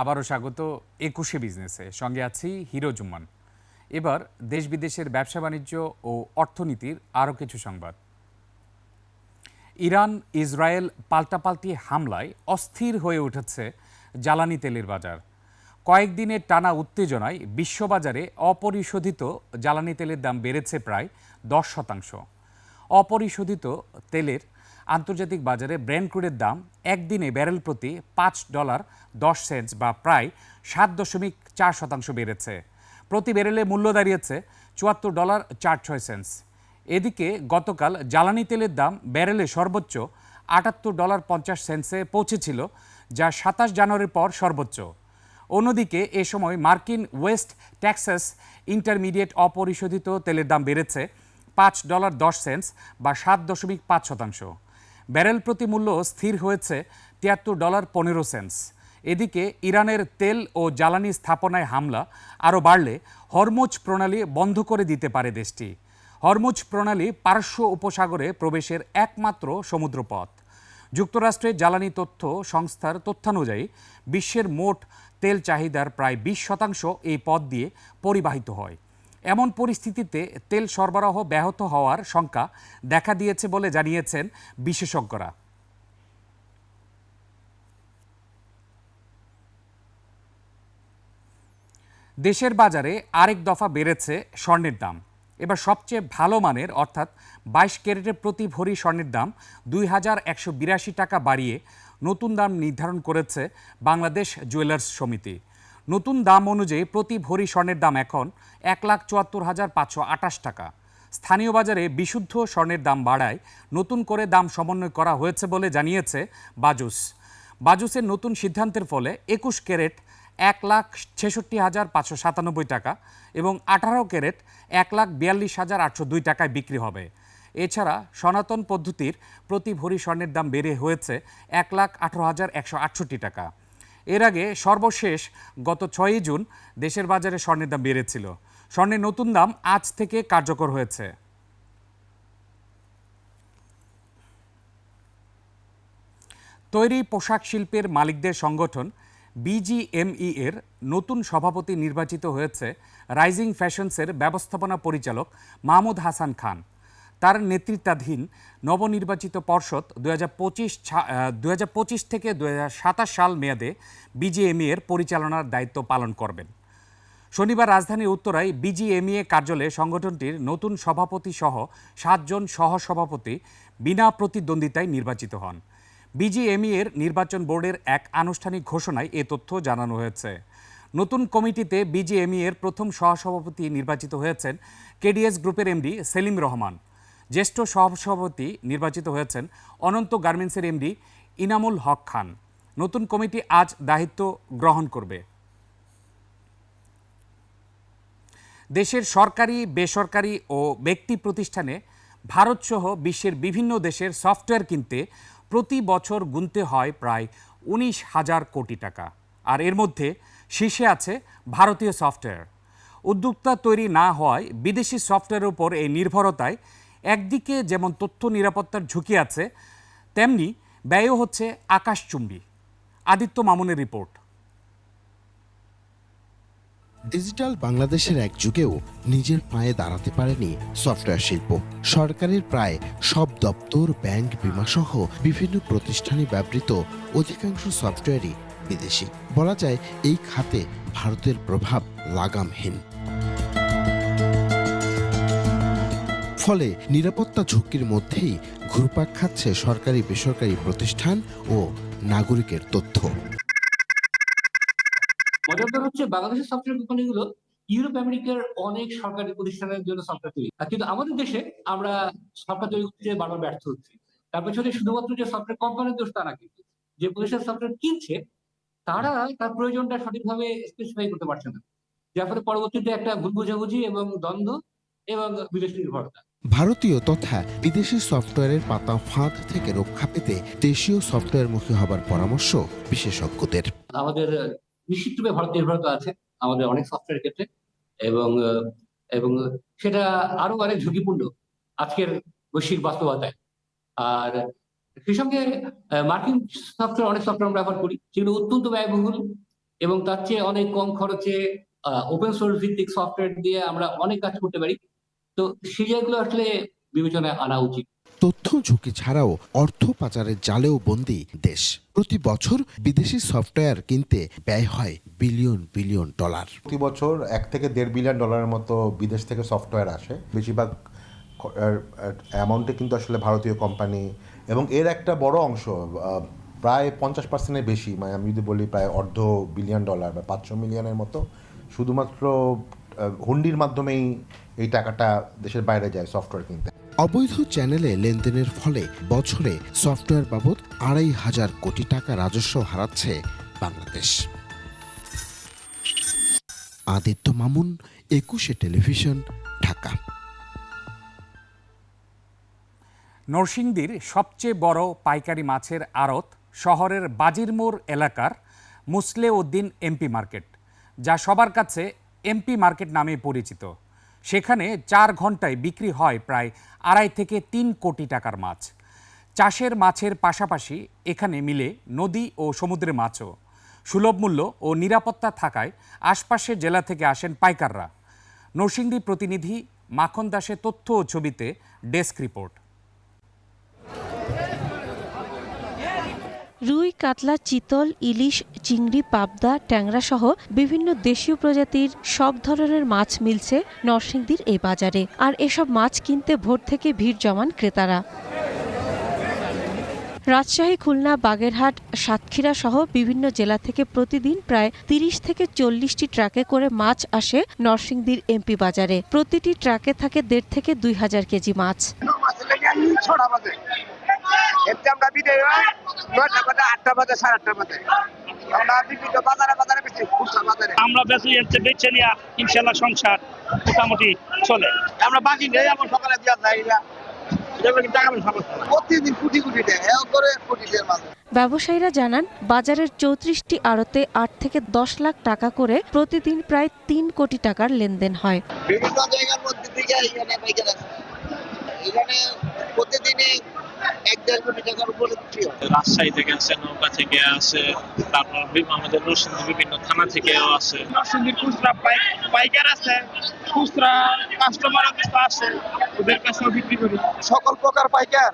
আবারও স্বাগত একুশে বিজনেসে। সঙ্গে আছি হিরো জুম্মান। এবার দেশ বিদেশের ব্যবসা বাণিজ্য ও অর্থনীতির আরও কিছু সংবাদ। ইরান, ইসরায়েল পাল্টাপাল্টি হামলায় অস্থির হয়ে উঠেছে জ্বালানি তেলের বাজার। কয়েকদিনের টানা উত্তেজনায় বিশ্ববাজারে অপরিশোধিত জ্বালানি তেলের দাম বেড়েছে প্রায় দশ শতাংশ। অপরিশোধিত তেলের আন্তর্জাতিক বাজারে ব্র্যান্ড ক্রুডের দাম একদিনে ব্যারেল প্রতি পাঁচ ডলার দশ সেন্টস বা প্রায় সাত দশমিক চার শতাংশ বেড়েছে। প্রতি ব্যারেলে মূল্য দাঁড়িয়েছে চুয়াত্তর ডলার চার ছয় সেন্টস। এদিকে গতকাল জ্বালানি তেলের দাম ব্যারেলে সর্বোচ্চ আটাত্তর ডলার পঞ্চাশ সেন্টসে পৌঁছেছিল, যা সাতাশ জানুয়ারির পর সর্বোচ্চ। অন্যদিকে এ সময় মার্কিন ওয়েস্ট ট্যাক্সাস ইন্টারমিডিয়েট অপরিশোধিত তেলের দাম বেড়েছে পাঁচ ডলার দশ সেন্টস বা সাত দশমিক পাঁচ শতাংশ। ব্যারেল প্রতি মূল্য স্থির হয়েছে তিয়াত্তর ডলার পনেরো সেন্টস। এদিকে ইরানের তেল ও জ্বালানি স্থাপনায় হামলা আরও বাড়লে হরমুজ প্রণালী বন্ধ করে দিতে পারে দেশটি। হরমুজ প্রণালী পারস্য উপসাগরে প্রবেশের একমাত্র সমুদ্রপথ। যুক্তরাষ্ট্রের জ্বালানি তথ্য সংস্থার তথ্যানুযায়ী বিশ্বের মোট তেল চাহিদার প্রায় বিশ শতাংশ এই পথ দিয়ে পরিবাহিত হয়। এমন পরিস্থিতিতে তেল সরবরাহ ব্যাহত হওয়ার শঙ্কা দেখা দিয়েছে বলে জানিয়েছেন বিশেষজ্ঞরা। দেশের বাজারে আরেক দফা বেড়েছে স্বর্ণের দাম। এবার সবচেয়ে ভালো মানের অর্থাৎ বাইশ ক্যারেটের প্রতি ভরি স্বর্ণের দাম দুই হাজার একশো বিরাশি টাকা বাড়িয়ে নতুন দাম নির্ধারণ করেছে বাংলাদেশ জুয়েলার্স সমিতি। নতুন দাম অনুযায়ী প্রতি ভরি স্বর্ণের দাম এখন এক লাখ চুয়াত্তর হাজার পাঁচশো আটাশ টাকা। স্থানীয় বাজারে বিশুদ্ধ স্বর্ণের দাম বাড়ায় নতুন করে দাম সমন্বয় করা হয়েছে বলে জানিয়েছে বাজুস। বাজুসের নতুন সিদ্ধান্তের ফলে একুশ ক্যারেট এক লাখ ছেষট্টি হাজার পাঁচশো সাতানব্বই টাকা এবং আঠারো ক্যারেট এক লাখ বিয়াল্লিশ হাজার আটশো দুই টাকায় বিক্রি হবে। এছাড়া সনাতন পদ্ধতির প্রতি ভরি স্বর্ণের দাম বেড়ে হয়েছে এক লাখ আঠারো হাজার একশো আটষট্টি টাকা। এর আগে সর্বশেষ গত ছয়ই জুন দেশের বাজারে স্বর্ণের দাম বেড়েছিল। স্বর্ণের নতুন দাম আজ থেকে কার্যকর হয়েছে। তৈরি পোশাক শিল্পের মালিকদের সংগঠন বিজিএমই এর নতুন সভাপতি নির্বাচিত হয়েছে রাইজিং ফ্যাশনসের ব্যবস্থাপনা পরিচালক মাহমুদ হাসান খান। তার নেতৃত্বাধীন নবনির্বাচিত পর্ষদ দু হাজার থেকে দু হাজার সাতাশ সাল মেয়াদে বিজিএমই এর পরিচালনার দায়িত্ব পালন করবেন। শনিবার রাজধানীর উত্তরায় বিজিএমইএ কার্যালয়ে সংগঠনটির নতুন সভাপতি সহ সাতজন সহসভাপতি বিনা প্রতিদ্বন্দ্বিতায় নির্বাচিত হন। বিজিএমই নির্বাচন বোর্ডের এক আনুষ্ঠানিক ঘোষণায় এ তথ্য জানানো হয়েছে। নতুন কমিটিতে বিজিএমই এর প্রথম সহসভাপতি নির্বাচিত হয়েছেন কেডিএস গ্রুপের এমডি সেলিম রহমান। জ্যেষ্ঠ সহসভাপতি নির্বাচিত হয়েছেন অনন্ত গার্মেন্টসের এমডি ইনামুল হক খান। নতুন কমিটি আজ দায়িত্ব গ্রহণ করবে। দেশের সরকারি, বেসরকারি ও ব্যক্তি প্রতিষ্ঠানে ভারতসহ বিশ্বের বিভিন্ন দেশের সফটওয়্যার কিনতে প্রতি বছর গুনতে হয় প্রায় উনিশ হাজার কোটি টাকা। আর এর মধ্যে শীর্ষে আছে ভারতীয় সফটওয়্যার। উদ্যোক্তা তৈরি না হওয়ায় বিদেশি সফটওয়্যারের উপর এই নির্ভরতায় একদিকে যেমন তথ্য নিরাপত্তার ঝুঁকি আছে, তেমনি ব্যয়ও হচ্ছে আকাশচুম্বী। আদিত্য মামুনের রিপোর্ট। ডিজিটাল বাংলাদেশের এক যুগেও নিজের পায়ে দাঁড়াতে পারেনি সফটওয়্যার শিল্প। সরকারের প্রায় সব দপ্তর, ব্যাংক, বিমাসহ বিভিন্ন প্রতিষ্ঠানে ব্যবহৃত অধিকাংশ সফটওয়্যারই বিদেশি। বলা যায়, এই খাতে ভারতের প্রভাব লাগামহীন। ফলে নিরাপত্তা ঝুঁকির মধ্যেই ঘুরপাক খাচ্ছে সরকারি বেসরকারি প্রতিষ্ঠান ও নাগরিকের তথ্য। মজার হচ্ছে বাংলাদেশের সফটওয়্যার কোম্পানিগুলো ইউরোপ আমেরিকার অনেক সরকারি প্রতিষ্ঠানের জন্য সফটওয়্যার তৈরি। কিন্তু আমাদের দেশে আমরা সফটওয়্যার তৈরি করতে বারবার ব্যর্থ হচ্ছি। তার পেছনে শুধুমাত্র যে সফটওয়্যার কোম্পানির দোষ তা না কিন্তু, যে প্রতিষ্ঠান সফটওয়্যার কিনছে, তারা তার প্রয়োজনটা সঠিকভাবে স্পেসিফাই করতে পারছে না। যার ফলে পরবর্তীতে একটা ভুল বোঝাবুঝি এবং দ্বন্দ্ব এবং বিদেশ নির্ভরতা। ভারতীয় তথা বিদেশি সফটওয়্যারের পাতা ফাঁদ থেকে রক্ষা পেতে দেশীয় সফটওয়্যার সফটওয়্যারমুখী হবার পরামর্শ বিশেষজ্ঞদের। আমাদের নিশ্চিতরূপে ভারত নির্ভরতা আছে আমাদের অনেক সফটওয়্যার ক্ষেত্রে এবং এবং সেটা আরও অনেক ঝুঁকিপূর্ণ আজকের বৈশ্বিক বাস্তবতায়। আর সেই সঙ্গে মার্কিন সফটওয়্যার অনেক সফটওয়্যার আমরা ব্যবহার করি সেগুলো অত্যন্ত ব্যয়বহুল এবং তার চেয়ে অনেক কম খরচে ওপেন সোর্স ভিত্তিক সফটওয়্যার দিয়ে আমরা অনেক কাজ করতে পারি। তো সেই জায়গাগুলো আসলে বিবেচনায় আনা উচিত। তথ্য ঝুঁকি ছাড়াও অর্থ পাচারের জালেও বন্দি দেশ। প্রতি বছর বিদেশি সফটওয়্যার কিনতে ব্যয় হয় বিলিয়ন বিলিয়ন ডলার। প্রতি বছর এক থেকে দেড় বিলিয়ন ডলারের মতো বিদেশ থেকে সফটওয়্যার আসে। বেশিরভাগ অ্যামাউন্টে কিন্তু আসলে ভারতীয় কোম্পানি এবং এর একটা বড় অংশ প্রায় পঞ্চাশ পার্সেন্টের বেশি। মানে আমি যদি বলি প্রায় অর্ধ বিলিয়ন ডলার বা পাঁচশো মিলিয়নের মতো। শুধুমাত্র হুন্ডির মাধ্যমেই এই টাকাটা দেশের বাইরে যায় সফটওয়্যার কিনতে। অবৈধ চ্যানেলে লেনদেনের ফলে বছরে সফটওয়্যার বাবদ আড়াই হাজার কোটি টাকা রাজস্ব হারাচ্ছে বাংলাদেশ। আদিত্য মামুন একুশে টেলিভিশন ঢাকা। নরসিংদীর সবচেয়ে বড় পাইকারি মাছের আড়ত শহরের বাজিরমোড় এলাকার মুসলে উদ্দিন এমপি মার্কেট যা সবার কাছে এমপি মার্কেট নামে পরিচিত। সেখানে চার ঘন্টায় বিক্রি হয় প্রায় আড়াই থেকে তিন কোটি টাকার মাছ। চাষের মাছের পাশাপাশি এখানে মিলে নদী ও সমুদ্রের মাছও। সুলভ মূল্য ও নিরাপত্তা থাকায় আশপাশের জেলা থেকে আসেন পাইকাররা। নরসিংদী প্রতিনিধি মাখন দাসের তথ্য ও ছবিতে ডেস্ক রিপোর্ট। রুই, কাতলা, চিতল, ইলিশ, চিংড়ি, পাবদা, ট্যাংরা সহ বিভিন্ন দেশীয় প্রজাতির সব ধরনের মাছ মিলছে নরসিংদীর এই বাজারে। আর এসব মাছ কিনতে ভোর থেকে ভিড় জমান ক্রেতারা। রাজশাহী, খুলনা, বাগেরহাট, সাতক্ষীরা সহ বিভিন্ন জেলা থেকে প্রতিদিন প্রায় তিরিশ থেকে চল্লিশটি ট্রাকে করে মাছ আসে নরসিংদীর এমপি বাজারে। প্রতিটি ট্রাকে থাকে দেড় থেকে দুই হাজার কেজি মাছ। এতে আমরা বিদায় হয় নয়টা বাজে আটটা বাজে সাড়ে আটটা বাজে আমরা বিভিন্ন বাজারে বাজারে বেশি খুচরা বাজারে। আমরা বেশি হচ্ছে বেছে নিয়ে ইনশাল্লাহ সংসার মোটামুটি চলে। আমরা বাকি নেই আমার সকালে দেওয়া যায় না। প্রতিদিন ব্যবসায়ীরা জানান বাজারের চৌত্রিশটি আড়তে আট থেকে দশ লাখ টাকা করে প্রতিদিন প্রায় তিন কোটি টাকার লেনদেন হয়। বিভিন্ন জায়গার মধ্যে থেকে এখানে পাইকার আছে। এখানে প্রতিদিনই এক দেড় কোটি টাকার উপরে বিক্রি হয়। রাজশাহী থেকে আসে নৌকা থেকে আসে তারপর আমাদের নরসিংদী বিভিন্ন থানা থেকেও আসে নরসিংদীর খুচরা পাইকার আছে খুচরা কাস্টমার আসে ওদের কাছেও বিক্রি করি। সকল প্রকার পাইকার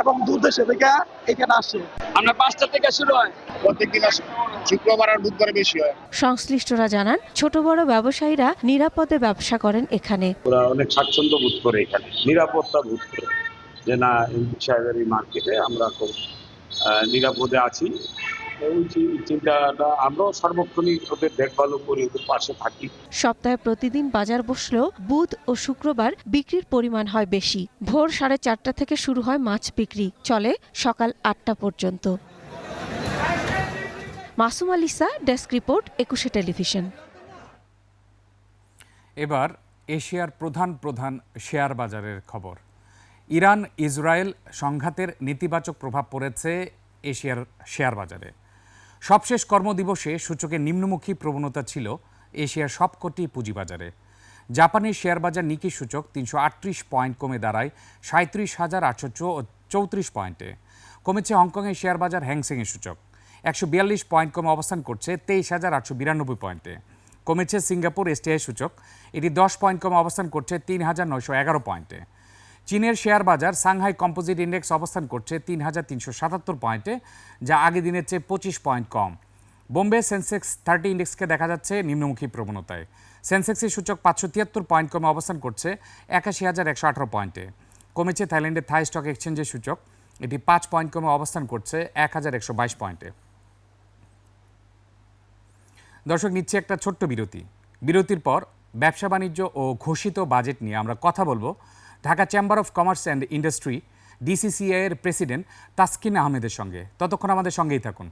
এবং দূর দেশে থেকে এখানে আসে। আমরা পাঁচটা থেকে শুরু হয়। প্রত্যেকদিন আসে শুক্রবার আর বুধবার বেশি হয়। সংশ্লিষ্টরা জানান ছোট বড় ব্যবসায়ীরা নিরাপদে ব্যবসা করেন এখানে। ওরা অনেক স্বাচ্ছন্দ্য বোধ করে এখানে। নিরাপত্তা বোধ করে। যে না এমপি সাহেবের এই মার্কেটে আমরা খুব নিরাপদে আছি। ওই চিন্তাটা আমরাও সার্বক্ষণিক ওদের দেখভালও করি ওদের পাশে থাকি। সপ্তাহে প্রতিদিন বাজার বসলেও বুধ ও শুক্রবার বিক্রির পরিমাণ হয় বেশি। ভোর সাড়ে চারটা থেকে শুরু হয় মাছ বিক্রি চলে সকাল আটটা পর্যন্ত। Masum Alisa desk report Ekushey television. এবার এশিয়ার প্রধান প্রধান শেয়ার বাজারের খবর। ইরান ইসরায়েল সংঘাতের নেতিবাচক প্রভাব পড়েছে এশিয়ার শেয়ার বাজারে। সবশেষ কর্মদিবসে সূচকের নিম্নমুখী প্রবণতা ছিল এশিয়ার সবকটি পুঁজিবাজারে। জাপানের শেয়ার বাজার নিকি সূচক তিনশো আটত্রিশ পয়েন্ট কমে দাঁড়ায় সাঁত্রিশ হাজার আটশো চৌত্রিশ পয়েন্টে। কমেছে হংকংয়ের শেয়ার বাজার হ্যাংসেংয়ের সূচক। একশো বিয়াল্লিশ পয়েন্ট কমে অবস্থান করছে তেইশ হাজার আটশো বিরানব্বই পয়েন্টে। কমেছে সিঙ্গাপুর এসটিআই সূচক, এটি দশ পয়েন্ট কমে অবস্থান করছে তিন হাজার নয়শো এগারো পয়েন্টে। চীনের শেয়ার বাজার সাংহাই কম্পোজিট ইন্ডেক্স অবস্থান করছে তিন হাজার তিনশো সাতাত্তর পয়েন্টে, যা আগের দিনের চেয়ে পঁচিশ পয়েন্ট কম। বোম্বে সেন্সেক্স থার্টি ইন্ডেক্সকে দেখা যাচ্ছে নিম্নমুখী প্রবণতায়। সেন্সেক্সের সূচক পাঁচশো তিয়াত্তর পয়েন্ট কমে অবস্থান করছে একাশি হাজার একশো আঠারো পয়েন্টে। কমেছে থাইল্যান্ডের থাই স্টক এক্সচেঞ্জের সূচক। এটি পাঁচ পয়েন্ট কমে অবস্থান করছে এক হাজার একশো বাইশ পয়েন্টে। দর্শক, নিচ্ছে একটা ছোট্ট বিরতি। বিরতির পর ব্যবসা বাণিজ্য ও ঘোষিত বাজেট নিয়ে আমরা কথা বলব। Dhaka chamber of commerce and industry DCCI এর প্রেসিডেন্ট তাসকিন আহমেদের সঙ্গে। ততক্ষণ আমাদের সঙ্গেই থাকুন।